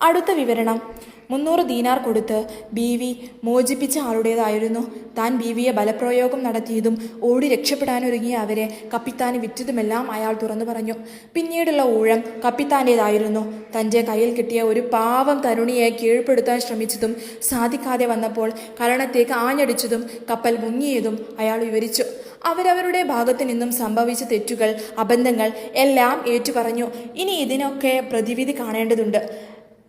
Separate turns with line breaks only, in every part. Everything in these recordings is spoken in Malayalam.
അടുത്ത വിവരണം. മുന്നൂറ് ദീനാർ കൊടുത്ത് ബീവി മോചിപ്പിച്ച ആളുടേതായിരുന്നു. താൻ ബീവിയെ ബലപ്രയോഗം നടത്തിയതും ഓടി രക്ഷപ്പെടാനൊരുങ്ങിയ അവരെ കപ്പിത്താന് വിറ്റതുമെല്ലാം അയാൾ തുറന്നു പറഞ്ഞു. പിന്നീടുള്ള ഊഴം കപ്പിത്താന്റേതായിരുന്നു തന്റെ കയ്യിൽ കിട്ടിയ ഒരു പാവം തരുണിയെ കീഴ്പ്പെടുത്താൻ ശ്രമിച്ചതും സാധിക്കാതെ വന്നപ്പോൾ കരണത്തേക്ക് ആഞ്ഞടിച്ചതും കപ്പൽ മുങ്ങിയതും അയാൾ വിവരിച്ചു. അവരവരുടെ ഭാഗത്തു നിന്നും സംഭവിച്ച തെറ്റുകൾ അബന്ധങ്ങൾ എല്ലാം ഏറ്റുപറഞ്ഞു. ഇനി ഇതിനൊക്കെ പ്രതിവിധി കാണേണ്ടതുണ്ട്.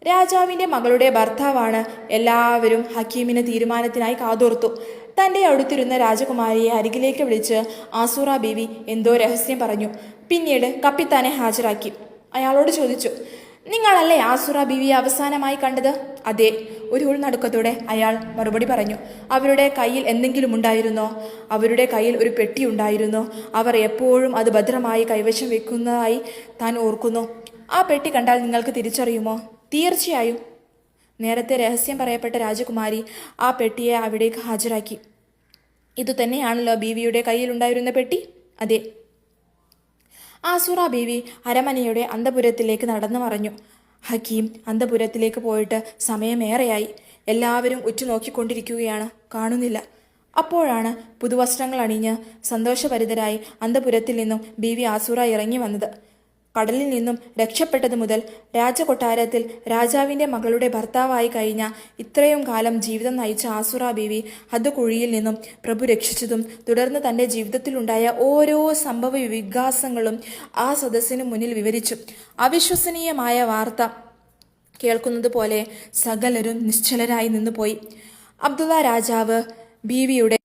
രാജാവിന്റെ മകളുടെ ഭർത്താവാണ് എല്ലാവരും ഹക്കീമിന് തീരുമാനത്തിനായി കാതോർത്തു. തന്റെ അടുത്തിരുന്ന രാജകുമാരിയെ അരികിലേക്ക് വിളിച്ച് ആസൂറ ബീവി എന്തോ രഹസ്യം പറഞ്ഞു. പിന്നീട് കപ്പിത്താനെ ഹാജരാക്കി. അയാളോട് ചോദിച്ചു നിങ്ങളല്ലേ ആസുറ ബീവിയെ അവസാനമായി കണ്ടത്? അതെ ഒരു ഉൾനടുക്കത്തോടെ അയാൾ മറുപടി പറഞ്ഞു. അവരുടെ കയ്യിൽ എന്തെങ്കിലും ഉണ്ടായിരുന്നോ? അവരുടെ കയ്യിൽ ഒരു പെട്ടി ഉണ്ടായിരുന്നോ? അവർ എപ്പോഴും അത് ഭദ്രമായി കൈവശം വെക്കുന്നതായി താൻ ഓർക്കുന്നു. ആ പെട്ടി കണ്ടാൽ നിങ്ങൾക്ക് തിരിച്ചറിയുമോ? തീർച്ചയായും. നേരത്തെ രഹസ്യം പറയപ്പെട്ട രാജകുമാരി ആ പെട്ടിയെ അവിടേക്ക് ഹാജരാക്കി. ഇതുതന്നെയാണല്ലോ ബീവിയുടെ കയ്യിലുണ്ടായിരുന്ന പെട്ടി? അതെ. ആസുറ ബീവി അരമനയുടെ അന്തപുരത്തിലേക്ക് നടന്നു മറഞ്ഞു. ഹക്കീം അന്തപുരത്തിലേക്ക് പോയിട്ട് സമയമേറെയായി. എല്ലാവരും ഉറ്റുനോക്കിക്കൊണ്ടിരിക്കുകയാണ്. കാണുന്നില്ല. അപ്പോഴാണ് പുതുവസ്ത്രങ്ങൾ അണിഞ്ഞ് സന്തോഷഭരിതരായി അന്തപുരത്തിൽ നിന്നും ബീവി ആസുറ ഇറങ്ങി വന്നത്. കടലിൽ നിന്നും രക്ഷപ്പെട്ടതു മുതൽ രാജകൊട്ടാരത്തിൽ രാജാവിന്റെ മകളുടെ ഭർത്താവായി കഴിഞ്ഞ ഇത്രയും കാലം ജീവിതം നയിച്ച ആസുറ ബീവി അത് കുഴിയിൽ നിന്നും പ്രഭു രക്ഷിച്ചതും തുടർന്ന് തന്റെ ജീവിതത്തിലുണ്ടായ ഓരോ സംഭവ വികാസങ്ങളും ആ സദസ്സിനു മുന്നിൽ വിവരിച്ചു. അവിശ്വസനീയമായ വാർത്ത കേൾക്കുന്നത് പോലെ സകലരും നിശ്ചലരായി നിന്നുപോയി. അബ്ദുള്ള രാജാവ് ബീവിയുടെ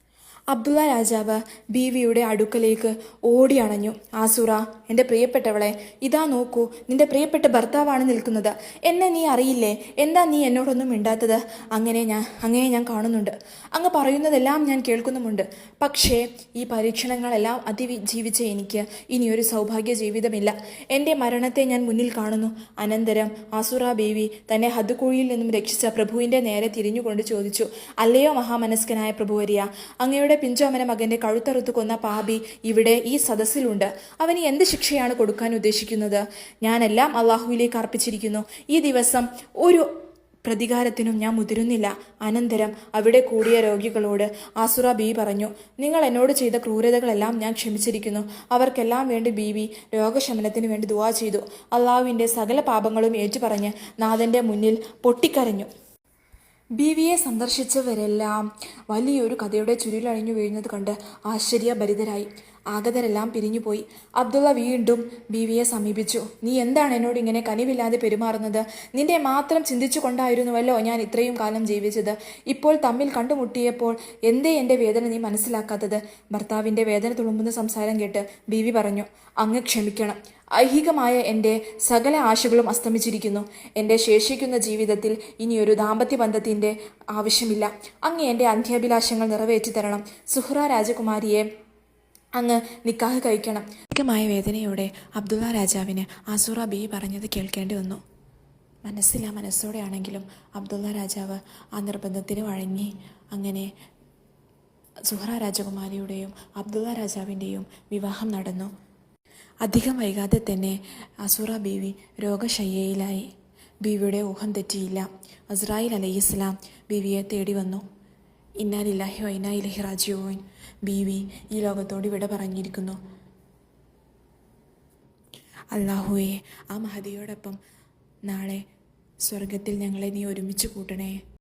അബ്ദുള്ള രാജാവ് ബീവിയുടെ അടുക്കലേക്ക് ഓടിയണഞ്ഞു ആസുറ എന്റെ പ്രിയപ്പെട്ടവളെ ഇതാ നോക്കൂ നിന്റെ പ്രിയപ്പെട്ട ഭർത്താവാണ് നിൽക്കുന്നത്. എന്നെ നീ അറിയില്ലേ? എന്താ നീ എന്നോടൊന്നും മിണ്ടാത്തത്? അങ്ങനെ ഞാൻ അങ്ങനെ ഞാൻ കാണുന്നുണ്ട്. അങ്ങ് പറയുന്നതെല്ലാം ഞാൻ കേൾക്കുന്നുമുണ്ട്. പക്ഷേ ഈ പരീക്ഷണങ്ങളെല്ലാം അതിജീവിച്ച എനിക്ക് ഇനിയൊരു സൗഭാഗ്യ ജീവിതമില്ല. എന്റെ മരണത്തെ ഞാൻ മുന്നിൽ കാണുന്നു. അനന്തരം ആസുറ ബേവി തന്നെ ഹദ്കുഴിയിൽ നിന്നും രക്ഷിച്ച പ്രഭുവിന്റെ നേരെ തിരിഞ്ഞുകൊണ്ട് ചോദിച്ചു അല്ലയോ മഹാമനസ്കനായ പ്രഭുവരിയ അങ്ങയുടെ പിഞ്ചോമന മകന്റെ കഴുത്തറുത്ത് കൊന്ന പാപി ഇവിടെ ഈ സദസ്സിലുണ്ട്. അവന് എന്ത് ശിക്ഷയാണ് കൊടുക്കാൻ ഉദ്ദേശിക്കുന്നത്? ഞാനെല്ലാം അള്ളാഹുവിലേക്ക് അർപ്പിച്ചിരിക്കുന്നു. ഈ ദിവസം ഒരു പ്രതികാരത്തിനും ഞാൻ മുതിരുന്നില്ല. അനന്തരം അവിടെ കൂടിയ രോഗികളോട് ആസുറ ബി പറഞ്ഞു നിങ്ങൾ എന്നോട് ചെയ്ത ക്രൂരതകളെല്ലാം ഞാൻ ക്ഷമിച്ചിരിക്കുന്നു. അവർക്കെല്ലാം വേണ്ടി ബീവി രോഗശമനത്തിന് വേണ്ടി ദുവാ ചെയ്തു. അള്ളാഹുവിന്റെ സകല പാപങ്ങളും ഏറ്റുപറഞ്ഞ് നാഥന്റെ മുന്നിൽ പൊട്ടിക്കരഞ്ഞു. ബീവിയെ സന്ദർശിച്ചവരെല്ലാം വലിയൊരു കഥയുടെ ചുരുളഴിഞ്ഞു വീഴുന്നത് കണ്ട് ആശ്ചര്യഭരിതരായി. ആഗതരെല്ലാം പിരിഞ്ഞുപോയി. അബ്ദുള്ള വീണ്ടും ബീവിയെ സമീപിച്ചു. നീ എന്താണ് എന്നോട് ഇങ്ങനെ കനിവില്ലാതെ പെരുമാറുന്നത്? നിന്നെ മാത്രം ചിന്തിച്ചുകൊണ്ടായിരുന്നുവല്ലോ ഞാൻ ഇത്രയും കാലം ജീവിച്ചത്. ഇപ്പോൾ തമ്മിൽ കണ്ടുമുട്ടിയപ്പോൾ എന്തേ എന്റെ വേദന നീ മനസ്സിലാക്കാത്തത്? ഭർത്താവിന്റെ വേദന തുളുമ്പുന്ന സംസാരം കേട്ട് ബീവി പറഞ്ഞു അങ്ങ് ക്ഷമിക്കണം. ഐഹികമായ എന്റെ സകല ആശകളും അസ്തമിച്ചിരിക്കുന്നു. എന്റെ ശേഷിക്കുന്ന ജീവിതത്തിൽ ഇനിയൊരു ദാമ്പത്യ ബന്ധത്തിന്റെ ആവശ്യമില്ല. അങ്ങ് എന്റെ അന്ത്യാഭിലാഷങ്ങൾ നിറവേറ്റി തരണം സുഹ്ര രാജകുമാരിയെ അങ്ങ് നിക്കാഹ് കഴിക്കണം. മിക്കമായ വേദനയോടെ അബ്ദുള്ള രാജാവിന് ആസുറ ബി പറഞ്ഞത് കേൾക്കേണ്ടി വന്നു. മനസ്സില്ല മനസ്സോടെയാണെങ്കിലും അബ്ദുള്ള രാജാവ് ആ നിർബന്ധത്തിന് വഴങ്ങി. അങ്ങനെ സുഹറ രാജകുമാരിയുടെയും അബ്ദുള്ള രാജാവിന്റെയും വിവാഹം നടന്നു. അധികം വൈകാതെ തന്നെ അസുറ ബീവി രോഗശയ്യയിലായി. ബീവിയുടെ ഊഹം തെറ്റിയില്ല. അസ്രായിൽ അലൈഹിസ്ലാം ബീവിയെ തേടി വന്നു. ഇന്നാലില്ലാഹി വൈന ഇലഹി റാജിയോൻ ബീവി ഈ ലോകത്തോട് വിട പറഞ്ഞിരിക്കുന്നു. അള്ളാഹുവെ ആ മഹതിയോടൊപ്പം നാളെ സ്വർഗത്തിൽ ഞങ്ങളെ നീ ഒരുമിച്ച് കൂട്ടണേ.